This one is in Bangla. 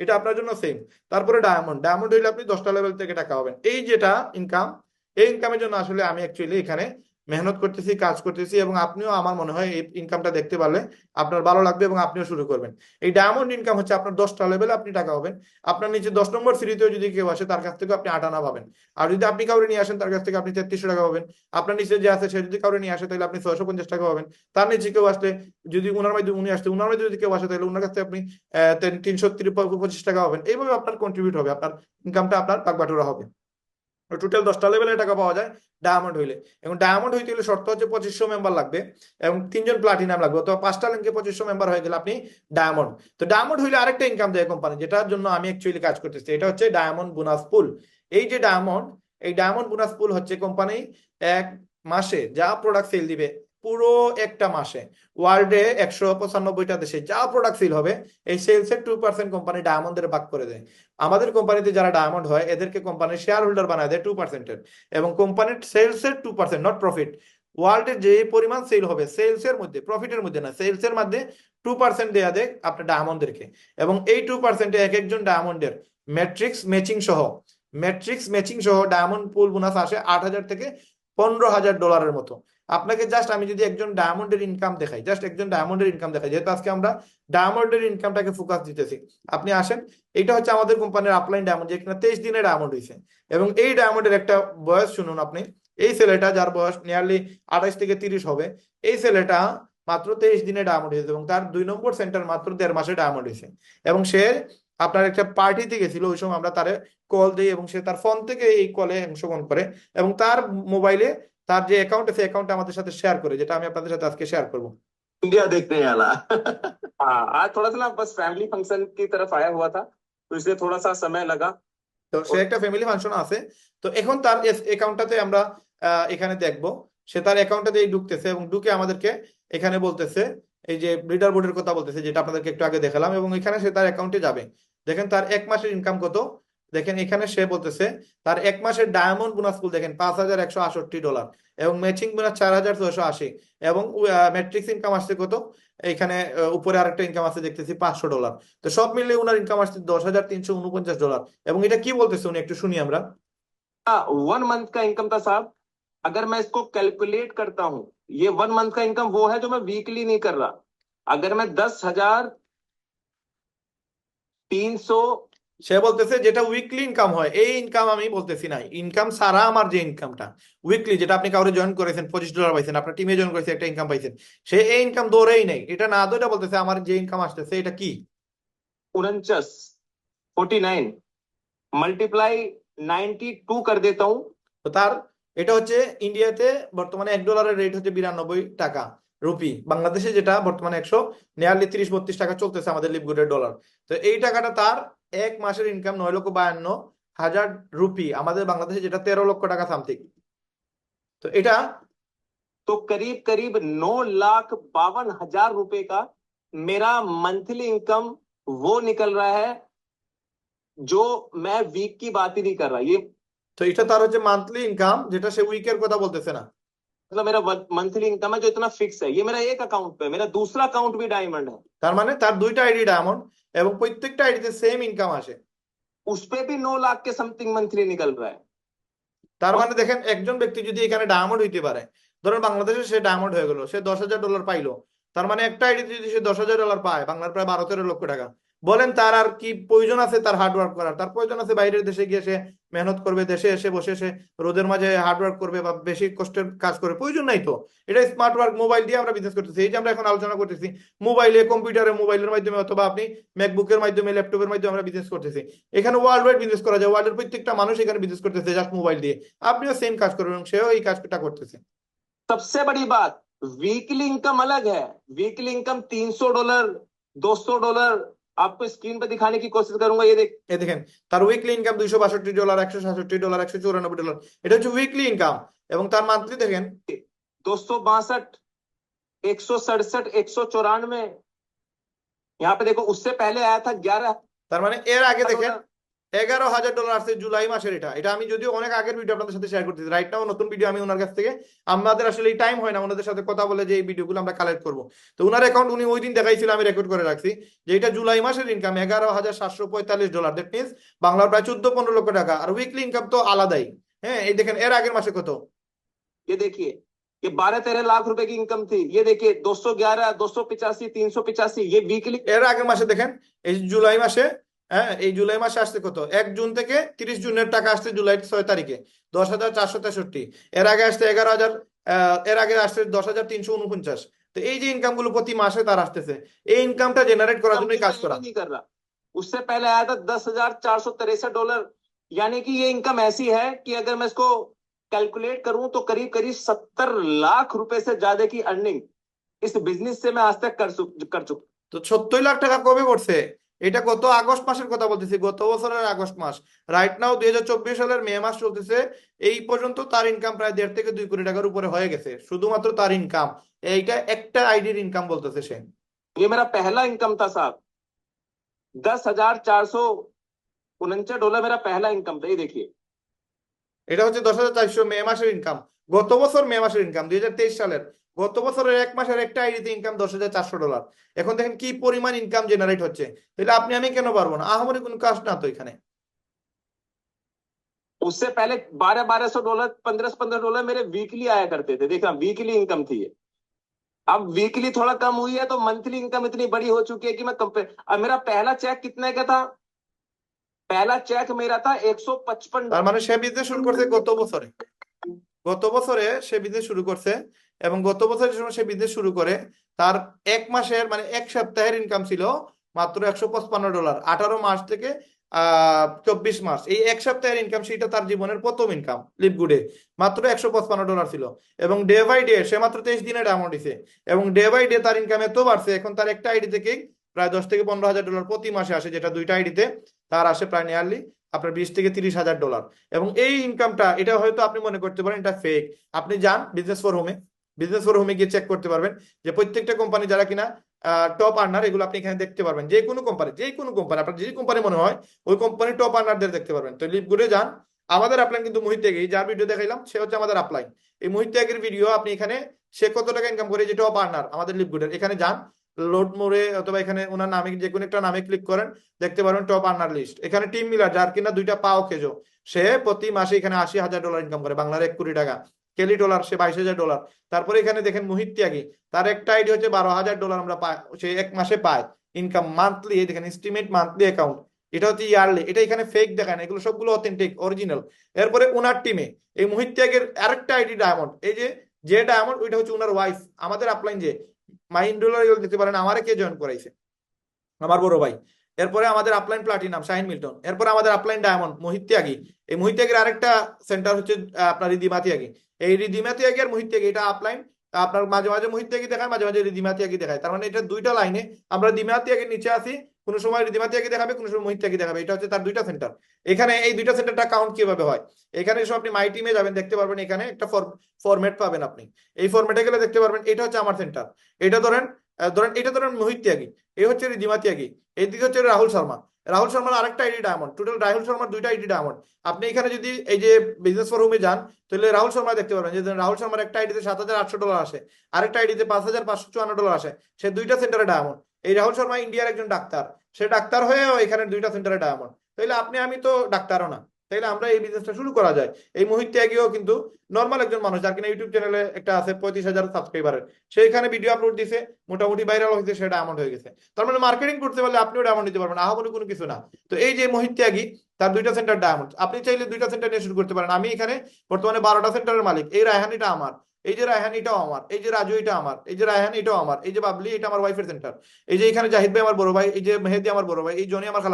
এটা আপনার জন্য সেম তারপরে ডায়মন্ড ডায়মন্ড হইলে আপনি দশটা লেভেল থেকে টাকা পাবেন। এই যেটা ইনকাম এই ইনকামের জন্য আসলে আমি অ্যাকচুয়ালি এখানে মেহনত করতেছি, কাজ করতেছি এবং আপনিও আমার মনে হয় এই ইনকামটা দেখতে পারলে আপনার ভালো লাগবে এবং আপনিও শুরু করবেন। এই ডায়মন্ড ইনকাম হচ্ছে আপনার দশটা লেভেলে আপনি টাকা পাবেন। আপনার নিচে দশ নম্বর সিঁড়িতেও যদি কেউ আসে, তার কাছ থেকে আপনি আট আনা পাবেন। আর যদি আপনি কাউরে নিয়ে আসেন, তার কাছ থেকে আপনি তেত্রিশশো টাকা পাবেন। আপনার নিচে যে আছে, সে যদি কাউরে নিয়ে আসে, তাহলে আপনি ছয়শো পঞ্চাশ টাকা পাবেন। তার নিচে কেউ আসলে, যদি উনার মাধ্যমে উনি আসতে উনার মাধ্যমে যদি কেউ আসে, তাহলে উনার কাছ থেকে আপনি তিনশো পঁচিশ টাকা পাবেন। এইভাবে আপনার কন্ট্রিবিউট হবে, আপনার ইনকামটা আপনার বাগবাটুরা হবে। টোটাল দশটা লেভেলের টাকা পাওয়া যায় ডায়মন্ড হইলে। এবং ডায়মন্ড হইতে হলে শর্ত হচ্ছে পঁচিশশো মেম্বার লাগবে, এবং তিনজন প্লাটিনাম লাগবে, অথবা পাঁচটা লিঙ্কে পঁচিশশো মেম্বার হয়ে গেলে আপনি ডায়মন্ড তো ডায়মন্ড হইলে আরেকটা ইনকাম দেয় কোম্পানি যেটার জন্য আমি অ্যাকচুয়ালি কাজ করতেছি, এটা হচ্ছে ডায়মন্ড বোনাস পুল এই যে ডায়মন্ড এই ডায়মন্ড বোনাস পুল হচ্ছে কোম্পানি এক মাসে যা প্রোডাক্ট সেল দিবে পুরো একটা মাসে। ওয়ার্ল্ডে একশো পঁচানব্বইটা দেশে যা প্রোডাক্ট সেল হবে, এই সেলসের টু পার্সেন্ট কোম্পানি ডায়মন্ডের ভাগ করে দেয়। আমাদের কোম্পানিতে যারা ডায়মন্ড হয়, এদেরকে কোম্পানির শেয়ার হোল্ডার বানায় দেয় টু পার্সেন্টের এবং কোম্পানির সেলসের টু পার্সেন্ট নট প্রফিট ওয়ার্ল্ডের যে পরিমাণ সেল হবে সেলসের মধ্যে প্রফিটের মধ্যে না সেলসের মধ্যে টু পার্সেন্ট দেয়া দেয় আপনার ডায়মন্ডদেরকে এবং এই টু পার্সেন্টে এক একজন ডায়মন্ডের ম্যাট্রিক্স ম্যাচিং সহ ম্যাট্রিক্স ম্যাচিং সহ ডায়মন্ড পুল বোনাস আসে আট হাজার থেকে পনেরো হাজার ডলারের মতো। আপনাকে জাস্ট আমি যদি একজন ডায়মন্ডের ইনকাম দেখাই জাস্ট একজন ডায়মন্ডের ইনকাম দেখাই, যেহেতু আজকে আমরা ডায়মন্ডের ইনকামটাকে ফোকাস দিতেছি। আপনি আসেন এটা হচ্ছে আমাদের কোম্পানির আপলাইন ডায়মন্ড যেখানে তেইশ দিনে ডায়মন্ড হয়েছে এবং এই ডায়মন্ডের একটা বয়স শুনুন আপনি, এই ছেলেটা যার বয়স নিয়ারলি আঠাশ থেকে তিরিশ হবে, এই ছেলেটা মাত্র তেইশ দিনে ডায়মন্ড হয়েছে এবং তার দুই নম্বর সেন্টার মাত্র দেড় মাসে ডায়মন্ড হয়েছে। এবং সে আপনার একটা পার্টিতে গেছিল, ওই সময় আমরা তারে কল দিই এবং সে তার ফোন থেকে এই কলে অংশগ্রহণ করে এবং তার মোবাইলে তার যে অ্যাকাউন্ট আছে অ্যাকাউন্ট আমাদের সাথে শেয়ার করে যেটা আমি আপনাদের সাথে আজকে শেয়ার করবো इंडिया देखने आला हाँ आज थोड़ा सा ना बस फैमिली फंक्शन की तरफ आया हुआ था तो इसलिए थोड़ा सा समय लगा তো সে একটা ফ্যামিলি ফাংশন আছে তো এখন তার অ্যাকাউন্টটাতে আমরা আহ, এখানে দেখব সে তার অ্যাকাউন্টটাতে ঢুকতেছে এবং ঢুকে আমাদেরকে এখানে বলতেছে এই যে লিডার বোর্ডের কথা বলতেছে যেটা আপনাদেরকে একটু আগে দেখালাম এবং এখানে সে তার অ্যাকাউন্টে যাবে দেখেন তার এক মাসের ইনকাম কত দেখেন এখানে সে বলতেছে তার এক মাসের ডায়মন্ড বোনাস পুল দেখেন পাঁচ হাজার একশো আটষট্টি ডলার এবং ম্যাচিং বোনাস চার হাজার ছয়শো আশি এবং ম্যাট্রিক্স ইনকাম আসছে কত এখানে আহ, উপরে আরেকটা ইনকাম আছে দেখতেছি পাঁচশো ডলার তো সব মিলিয়ে উনার ইনকাম আসছে দশ হাজার তিনশো উনপঞ্চাশ ডলার এবং এটা কি বলতেছে উনি একটু শুনি আমরা वन मंथ का इनकम था साहब अगर मैं इसको कैलकुलेट करता हूं ये वन मंथ का इनकम वो है जो मैं वीकली नहीं कर रहा अगर मैं दस हजार तीन सौ সে বলতেছে যেটা উইকলি ইনকাম হয় এই ইনকাম আমি বলতেছি না ইনকাম ছাড়া আমার যে ইনকামটা উইকলি যেটা আপনি কাউরে জয়েন করেছেন পঁচিশ ডলার পাইছেন আপনার টিমে জয়েন করেছেন একটা ইনকাম পাইছেন সে এই ইনকাম দৌড়েই নেই এটা না দৌড়া বলতেছে আমার যে ইনকাম আসতেছে এটা কি उनचास forty nine multiply ninety two कर देता हूं তো তার এটা হচ্ছে ইন্ডিয়াতে বর্তমানে এক ডলারের রেট হচ্ছে বিরানব্বই টাকা রুপি বাংলাদেশে যেটা বর্তমানে একশো নিয়ারলি তিরিশ বত্রিশ টাকা চলতেছে আমাদের লিপগুডের ডলার তো এই টাকাটা তার এক মাসের ইনকাম নয় লক্ষ বায়ান্ন হাজার রুপি আমাদের বাংলাদেশে যেটা তেরো লক্ষ টাকা সামথিং তো এটা तो करीब करीब नौ लाख बावन हजार रुपए का मेरा मंथली इनकम वो निकल रहा है जो मैं वीक की बात ही नहीं कर रहा ये তো এটা তার হচ্ছে মান্থলি ইনকাম যেটা সে উইকের কথা বলতেছে না मतलब मेरा मंथली इनकम है जो इतना फिक्स है ये मेरा एक अकाउंट पे है मेरा दूसरा अकाउंट भी डायमंड है তার মানে তার দুইটা আইডি ডায়মন্ড এবং প্রত্যেকটা আইডিতে সেম ইনকাম আসে उस पे भी नौ लाख के समथिंग मंथली निकल रहा है তার মানে দেখেন একজন ব্যক্তি যদি এখানে ডায়মন্ড হইতে পারে ধরেন বাংলাদেশে সে ডায়মন্ড হয়ে গেল সে দশ হাজার ডলার পাইলো তার মানে একটা আইডিতে যদি সে দশ হাজার ডলার পায় বাংলার প্রায় বারো তেরো লক্ষ টাকা বলেন তার আর কি প্রয়োজন আছে তার হার্ডওয়ার্ক করার তার প্রয়োজন আছে বাইরের দেশে গিয়ে সে মেহনত করবে দেশে এসে বসে সে রোদের মাঝে হার্ডওয়ার্ক করবে বা বেশি কষ্টের কাজ করবে প্রয়োজন নাই তো এটা স্মার্ট ওয়ার্ক মোবাইল দিয়ে আমরা বিজনেস করতেছি এই যে আমরা এখন আলোচনা করতেছি মোবাইলে কম্পিউটারে মোবাইলের মাধ্যমে অথবা আপনি ম্যাকবুকের মাধ্যমে ল্যাপটপের মাধ্যমে আমরা বিজনেস করতেছি এখানে ওয়ার্ল্ড ওয়াইড বিজনেস করা যায় ওয়ার্ল্ডের প্রত্যেকটা মানুষ এখানে বিজনেস করতেছে জাস্ট মোবাইল দিয়ে আপনিও সেম কাজ করবেন এবং সেও এই কাজটা করতেছে सबसे बड़ी बात वीकली इनकम अलग है वीकली इनकम 300 डॉलर 200 डॉलर आपको स्क्रीन पे दिखाने की कोशिश करूंगा ये देख এই দেখেন তার উইকলি ইনকাম দুইশো বাষট্টি ডলার একশো সাতষট্টি ডলার একশো চুরানব্বই ডলার এটা হচ্ছে উইকলি ইনকাম এবং তার মান্থলি দেখেন दो सौ बासठ एक सौ सड़सठ एक सौ चौरानवे यहाँ पे देखो उससे पहले आया था ग्यारह তার মানে এর আগে দেখেন এগারো হাজার ডলার আসছে জুলাই মাসের এটা এটা আমি যদিও অনেক আগের ভিডিও আপনাদের সাথে শেয়ার করতেছি রাইট নাও নতুন ভিডিও আমি ওনার কাছ থেকে আমাদের আসলে এই টাইম হয় না ওনাদের সাথে কথা বলে যে এই ভিডিওগুলো আমরা কালেক্ট করবো তো ওনার অ্যাকাউন্ট উনি ওই দিন দেখাইছিল আমি রেকর্ড করে রাখছি যে এটা জুলাই মাসের ইনকাম এগারো হাজার সাতশো পঁয়তাল্লিশ ডলার দ্যাট মিনস বাংলার প্রায় চোদ্দ পনেরো লক্ষ টাকা আর উইকলি ইনকাম তো আলাদাই হ্যাঁ এই দেখেন এর আগের মাসে কত ये देखिए ये बारह तेरह लाख रुपए की इनकम थी ये देखिए दो सौ ग्यारह दो सौ पिचासी तीन सौ पिचासी ये वीकली এর আগের মাসে দেখেন এই জুলাই মাসে হ্যাঁ এই জুলাই মাসে আসছে কত এক জুন থেকে তিরিশ জুনের টাকা আসছে জুলাই ছয় তারিখে দশ হাজার চারশো তেষট্টি এর আগে আসছে এগারো হাজার আহ, এর আগে আসছে দশ হাজার তিনশো উনপঞ্চাশ তো এই যে ইনকাম গুলো প্রতি মাসে তার আসতেছে এই ইনকামটা জেনারেট করার জন্যই কাজ করা नहीं कर रहा उससे पहले आया था दस हजार चार सौ तिरसठ डॉलर यानी कि ये इनकम ऐसी है कि अगर मैं इसको कैलकुलेट करूं तो करीब करीब सत्तर लाख रुपए से ज्यादा की अर्निंग इस बिजनेस से मैं आज तक कर चुक कर चुका তো সত্তর লাখ টাকা কবে করছে এটা গত আগস্ট মাসের কথা বলতেছি গত বছরের আগস্ট মাস রাইট নাও দুই হাজার চব্বিশ সালের মে মাস চলতেছে এই পর্যন্ত তার ইনকাম প্রায় দেড় থেকে দুই কোটি টাকার উপরে হয়ে গেছে শুধুমাত্র তার ইনকাম এইটা একটা আইডির ইনকাম বলতেছে সে ये मेरा पहला इनकम था साहब दस हजार चार सौ उनचास डॉलर मेरा पहला इनकम था ये देखिए এটা হচ্ছে দশ হাজার চারশো মে মাসের ইনকাম গত বছর মে মাসের ইনকাম দুই হাজার তেইশ সালের গত বছরের এক মাসের একটা আইডিতে ইনকাম দশ হাজার চারশো ডলার এখন দেখেন কি পরিমাণ ইনকাম জেনারেট হচ্ছে তাহলে আপনি আমি কেন পারবো না আহামরি কোনো কাজ না তো এখানে उससे पहले बारह बारह सौ डॉलर पंद्रह पंद्रह डॉलर मेरे वीकली आया करते थे देखा वीकली इनकम थी ये अब वीकली थोड़ा कम हुई है तो मंथली इनकम इतनी बड़ी हो चुकी है कि मैं कंपेयर अब मेरा पहला चेक कितने का था पहला चेक मेरा था एक सौ पचपन তার মানে সে বিজনেস শুরু করছে গত বছরে গত বছরে সে বিজনেস শুরু করছে এবং গত বছরের সময় সে বিজনেস শুরু করে, তার এক মাসের মানে এক সপ্তাহের ইনকাম ছিল মাত্র একশো পঁচপান্ন ডলার আঠারো মাস থেকে চব্বিশ মাস। এই এক সপ্তাহের ইনকাম সেটা তার জীবনের প্রথম ইনকাম লিপগুডে মাত্র একশো পঁচপান্ন ডলার ছিল। এবং ডে বাই ডে সে মাত্র তেইশ দিনের অ্যামাউন্ট দিছে। এবং ডে বাই ডে তার ইনকাম এত বাড়ছে, এখন তার একটা আইডি থেকে প্রায় দশ থেকে পনেরো হাজার ডলার প্রতি মাসে আসে, যেটা দুইটা আইডিতে তার আসে প্রায় নিয়ারলি আপনার বিশ থেকে তিরিশ হাজার ডলার এবং এই ইনকামটা এটা হয়তো আপনি মনে করতে পারেন এটা ফেক আপনি যান বিজনেস ফর হোমে বিজনেস ফর হোমে গিয়ে চেক করতে পারবেন যে প্রত্যেকটা কোম্পানি যারা কিনা টপ আর্নার এগুলো আপনি এখানে দেখতে পারবেন। যে কোনো কোম্পানি যে কোনো কোম্পানি আপনার যে কোম্পানি মনে হয়, ওই কোম্পানির টপ আর্নারদের দেখতে পারবেন। তো লিপ লিপগুডে যান। আমাদের আপলাইন কিন্তু মোহিত ত্যাগী যার ভিডিও দেখাইলাম, সে হচ্ছে আমাদের আপলাইন এই মোহিত ত্যাগের ভিডিও আপনি এখানে সে কত টাকা ইনকাম করে, যে টপ আর্নার আমাদের লিপগুডের এখানে যান লোড মোড়ে অথবা এখানে ওনার নামে যে কোনো একটা নামে ক্লিক করেন, দেখতে পারবেন টপ আর্নার লিস্ট এখানে টিম মিলার যার কিনা দুইটা পাও খেজো, সে প্রতি মাসে এখানে আশি হাজার ডলার ইনকাম করে, বাংলার এক কোটি টাকা। কেলি ডলার সে বাইশ হাজার ডলার তারপরে এখানে দেখেন মোহিত ত্যাগী তার একটা আইডি হচ্ছে বারো হাজার ডলার আমরা সে এক মাসে পায়। ইনকাম মান্থলি দেখেন এস্টিমেট মান্থলি অ্যাকাউন্ট এটা হচ্ছে ইয়ারলি এটা এখানে ফেক দেখায় না, এগুলো সবগুলো অথেন্টিক অরিজিনাল এরপরে ওনার টিমে এই মোহিত ত্যাগের আরেকটা আইডি ডায়মন্ড এই যে যে ডায়মন্ড ওইটা হচ্ছে ওনার ওয়াইফ আমাদের আপলাইন যে মাইন্ড ডলার দিতে পারেন। আমারে কে জয়েন করাইছে? আমার বড় ভাই। এরপরে আমাদের আপলাইন প্লাটিনাম শাহিন মিল্টন। এরপরে আমাদের আপলাইন ডায়মন্ড মোহিত ত্যাগী। এই মোহিত ত্যাগের আরেকটা সেন্টার হচ্ছে আপনার রিদিমা ত্যাগী। এই রিদিমা ত্যাগী আর মোহিত ত্যাগী, এটা আপলাইন আপনার মাঝে মাঝে মোহিত ত্যাগী দেখায়, মাঝে মাঝে রিদিমা ত্যাগী দেখায়। তার মানে এটা দুইটা লাইনে আমরা রিদিমা ত্যাগীর নিচে আছি। কোনো সময় রিদিমা ত্যাগী দেখাবে, কোনো সময় মোহিত ত্যাগী দেখাবে। এটা হচ্ছে তার দুইটা সেন্টার এখানে এই দুইটা সেন্টারটা কাউন্ট কীভাবে হয়? এখানে সব আপনি মাই টিমে যাবেন, দেখতে পারবেন এখানে একটা ফরম্যাট পাবেন আপনি। এই ফরম্যাটে গেলে দেখতে পারবেন এটা হচ্ছে আমার সেন্টার এটা ধরেন ধরেন, এটা ধরেন মোহিত ত্যাগী এই হচ্ছে রিদিমা ত্যাগী এইদিকে হচ্ছে রাহুল শর্মা। রাহুল শর্মার আরেকটা আইডি ডায়মন্ড টোটাল রাহুল শর্মার দুইটা আইডি ডায়মন্ড আপনি এখানে যদি এই যে বিজনেস ফর হোমে যান, তাহলে রাহুল শর্মা দেখতে পারবেন যে রাহুল শর্মার একটা আইডিতে সাত হাজার আটশো ডলার আসে, আরেকটা আইডিতে পাঁচ হাজার পাঁচশো চুয়ান্ন ডলার আসে। সে দুইটা সেন্টারে ডায়মন্ড এই রাহুল শর্মা ইন্ডিয়ার একজন ডাক্তার, সে ডাক্তার হয়েও এখানে দুইটা সেন্টারে ডায়মন্ড তাইলে আপনি, আমি তো ডাক্তারও না। তাইলে আমরা এই বিজনেসটা শুরু করা যায়। এই মুহিত ত্যাগীও কিন্তু নর্মাল একজন মানুষ, যার কিনা ইউটিউব চ্যানেলে একটা আছে পঁয়ত্রিশ হাজার সাবস্ক্রাইবারের সেইখানে ভিডিও আপলোড দিছে, মোটামুটি ভাইরাল হয়েছে সেটা অ্যামাউন্ট হয়ে গেছে। তার মানে মার্কেটিং করতে পারলে আপনিও ডায়মন্ড দিতে পারবেন আহামরি কোনো কিছু না। তো এই যে মোহিত ত্যাগী তার দুইটা সেন্টার ডায়মন্ড আপনি চাইলে দুইটা সেন্টার নিয়ে শুরু করতে পারেন। আমি এখানে বর্তমানে বারোটা সেন্টারের মালিক। এই রায়হানিটা আমার। এই যে রায়হান, এটাও আমার। এই যে রাজু এটা আমার। এই যে রায়হান, এটাও আমার। এই যে বাবলি, এটা আমার ওয়াইফের সেন্টার এই যে এখানে জাহিদ ভাই, আমার বড় ভাই। এই যে মেহেদি, আমার বড় ভাই। এই জনি, আমার খালা